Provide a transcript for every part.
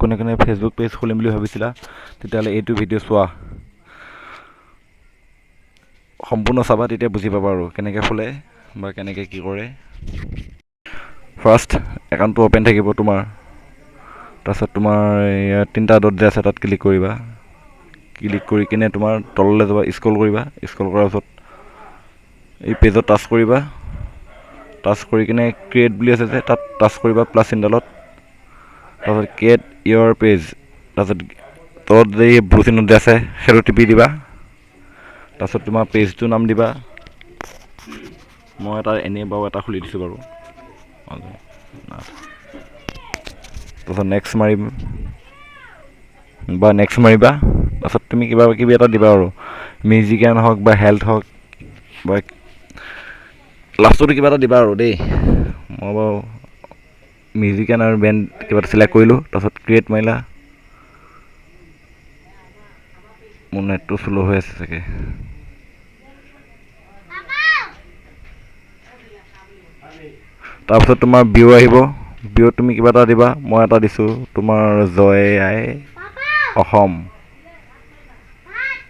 কোনে কোনে Facebook page খুলিম বুলি ভাবিছিলা তেতিয়াহ'লে এইটো ভিডিঅ' চোৱা। সম্পূৰ্ণ চাবা তেতিয়া বুজি পাবা আৰু কেনেকৈ খোলে বা কেনেকৈ কি কৰে। ফাৰ্ষ্ট একাউণ্টটো অ'পেন থাকিব তোমাৰ। তাৰপিছত তোমাৰ তিনিটা ডট যে আছে তাত ক্লিক কৰিবা। ক্লিক কৰি কিনে তোমাৰ তললৈ যাবা স্ক্ৰল কৰিবা। স্ক্ৰল কৰাৰ পিছত এই পেজত টাচ কৰিবা। টাচ কৰি কিনে ক্ৰিয়েট বুলি আছে যে তাত টাচ কৰিবা প্লাছ চিনডালত তাৰপিছত ক্ৰিয়েট ইয়ৰ পেজ তাৰপিছত তলত যে এই ব্লু চিনত আছে সেইটো টিপি দিবা। তাৰপিছত তোমাৰ পেজটোৰ নাম দিবা। মই এটা এনেই বাৰু এটা খুলি দিছোঁ বাৰু। তাৰপিছত নেক্সট মাৰিম। বা নেক্সট মাৰিবা। তাৰপিছত তুমি কিবা কিবি এটা দিবা আৰু। মিউজিকিয়ান হওক বা হেল্থ হওক, বা লাষ্টতো কিবা এটা দিবা আৰু দেই। মই বাৰু মিউজিকিয়ান আৰু বেণ্ড কিবা এটা চিলেক্ট কৰিলোঁ, তাৰপিছত ক্ৰিয়েট মাৰিলা। মোৰ নেটটো শ্ল' হৈ আছে চাগে। তাৰপিছত তোমাৰ বিঅ' আহিব। বিঅ'ত তুমি কিবা এটা দিবা, মই এটা দিছোঁ। তোমাৰ জয় আই অসম।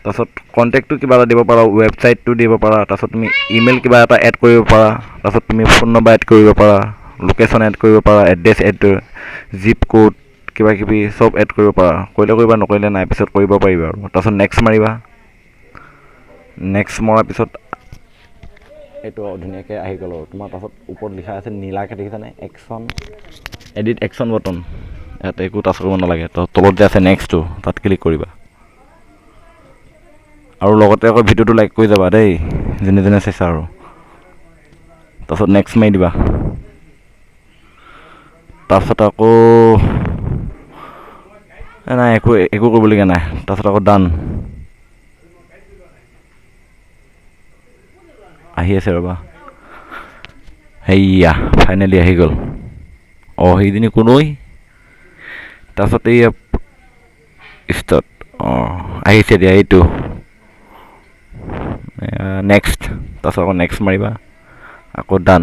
তাৰপিছত কণ্টেক্টটো কিবা এটা দিব পাৰা ৱেবছাইটটো দিব পাৰা। তাৰপিছত তুমি ইমেইল কিবা এটা এড কৰিব পাৰা। তাৰপিছত তুমি ফোন নম্বৰ এড কৰিব পাৰা। লোকেশ্যন এড কৰিব পাৰা এড্ৰেছ এড জিপ ক'ড কিবা কিবি চব এড কৰিব পাৰা। কৰিলে কৰিবা, নকৰিলে নাই, পিছত কৰিব পাৰিবা আৰু। তাৰপিছত নেক্সট মাৰিবা। নেক্সট মৰাৰ পিছত এইটো ধুনীয়াকৈ আহি গ'ল আৰু। তোমাৰ তাৰপাছত ওপৰত লিখা আছে নীলাকৈ দেখিছানে একশ্যন এডিট একশ্যন বটন ইয়াত একো টাচ কৰিব নালাগে। তলত যে আছে নেক্সটটো তাত ক্লিক কৰিবা। আৰু লগতে আকৌ ভিডিঅ'টো লাইক কৰি যাবা দেই যেনে যেনে চাইছা আৰু। তাৰপিছত নেক্সট মাৰি দিবা। তাৰপিছত আকৌ নাই, একো একো কৰিবলগীয়া নাই। তাৰপিছত আকৌ ডান আহি আছে ৰ'বা। সেয়া ফাইনেলি আহি গ'ল। অঁ সেইজনী কোনৈ? তাৰপিছত এই ষ্টাৰ্ট অঁ, আহিছে দিয়া, এইটো। নেক্সট তাৰপিছত আকৌ নেক্সট মাৰিবা। আকৌ ডান